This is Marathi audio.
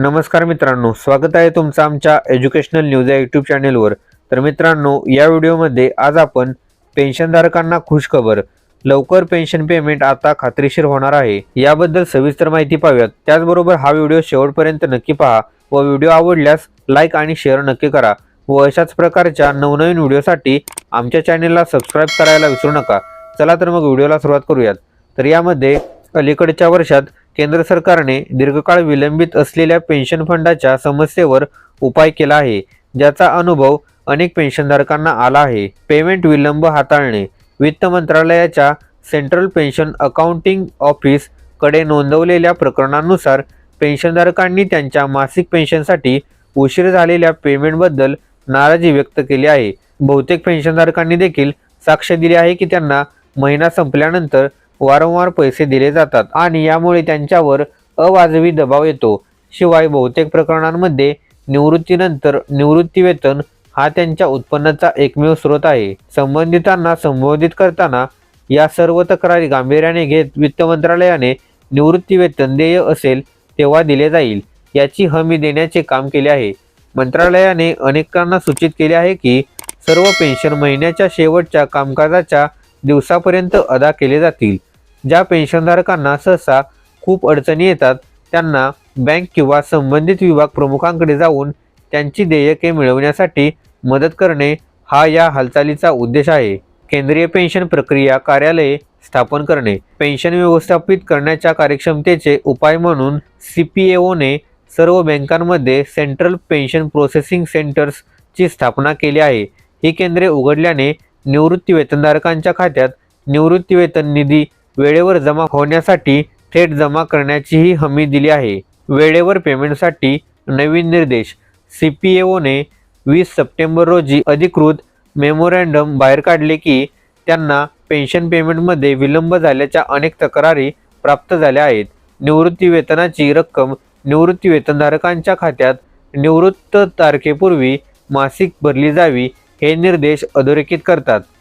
नमस्कार मित्रांनो स्वागत आहे तुमचं आमच्या एज्युकेशनल न्यूज या यूट्यूब चॅनेलवर तर मित्रांनो या व्हिडिओमध्ये आज आपण पेन्शनधारकांना खुशखबर लवकर पेन्शन पेमेंट आता खात्रीशीर होणार आहे याबद्दल सविस्तर माहिती पाहूयात. त्याचबरोबर हा व्हिडिओ शेवटपर्यंत नक्की पहा व व्हिडिओ आवडल्यास लाईक आणि शेअर नक्की करा व अशाच प्रकारच्या नवनवीन व्हिडिओसाठी आमच्या चॅनेलला सबस्क्राईब करायला विसरू नका. चला तर मग व्हिडिओला सुरुवात करूयात. तर यामध्ये अलीकडच्या वर्षात केंद्र सरकारने दीर्घकाळ विलंबित असलेल्या पेन्शन फंडाच्या समस्येवर उपाय केला आहे ज्याचा अनुभव अनेक पेन्शनधारकांना आला आहे. पेमेंट विलंब हाताळणे वित्त मंत्रालयाच्या सेंट्रल पेन्शन अकाउंटिंग ऑफिसकडे नोंदवलेल्या प्रकरणांनुसार पेन्शनधारकांनी त्यांच्या मासिक पेन्शनसाठी उशीर झालेल्या पेमेंटबद्दल नाराजी व्यक्त केली आहे. बहुतेक पेन्शनधारकांनी देखील साक्ष दिली आहे की त्यांना महिना संपल्यानंतर वारंवार पैसे दिले जातात आणि यामुळे त्यांच्यावर अवाजवी दबाव येतो. शिवाय बहुतेक प्रकरणांमध्ये निवृत्तीनंतर निवृत्तीवेतन हा त्यांच्या उत्पन्नाचा एकमेव स्रोत आहे. संबंधितांना संबोधित करताना या सर्व तक्रारी गांभीर्याने घेत वित्त मंत्रालयाने निवृत्तीवेतन देय असेल तेव्हा दिले जाईल याची हमी देण्याचे काम केले आहे. मंत्रालयाने अनेकांना सूचित केले आहे की सर्व पेन्शन महिन्याच्या शेवटच्या कामकाजाच्या दिवसापर्यंत अदा केले जातील. ज्या पेन्शनधारकांना सहसा खूप अडचणी येतात त्यांना बँक किंवा संबंधित विभाग प्रमुखांकडे जाऊन त्यांची देयके मिळवण्यासाठी मदत करणे हा या हालचालीचा उद्देश आहे. केंद्रीय पेन्शन प्रक्रिया कार्यालये स्थापन करणे. पेन्शन व्यवस्थापित करण्याच्या कार्यक्षमतेचे उपाय म्हणून सी पी एओने सर्व बँकांमध्ये सेंट्रल पेन्शन प्रोसेसिंग सेंटर्सची स्थापना केली आहे. ही केंद्रे उघडल्याने निवृत्ती वेतनधारकांच्या खात्यात निवृत्ती वेतन निधी वेळेवर जमा होण्यासाठी थेट जमा करण्याचीही हमी दिली आहे. वेळेवर पेमेंटसाठी नवीन निर्देश. सी पी एओने वीस सप्टेंबर रोजी अधिकृत मेमोरँडम बाहेर काढले की त्यांना पेन्शन पेमेंटमध्ये विलंब झाल्याच्या अनेक तक्रारी प्राप्त झाल्या आहेत. निवृत्ती वेतनाची रक्कम निवृत्ती वेतनधारकांच्या खात्यात निवृत्त तारखेपूर्वी मासिक भरली जावी हे निर्देश अधोरेखित करतात.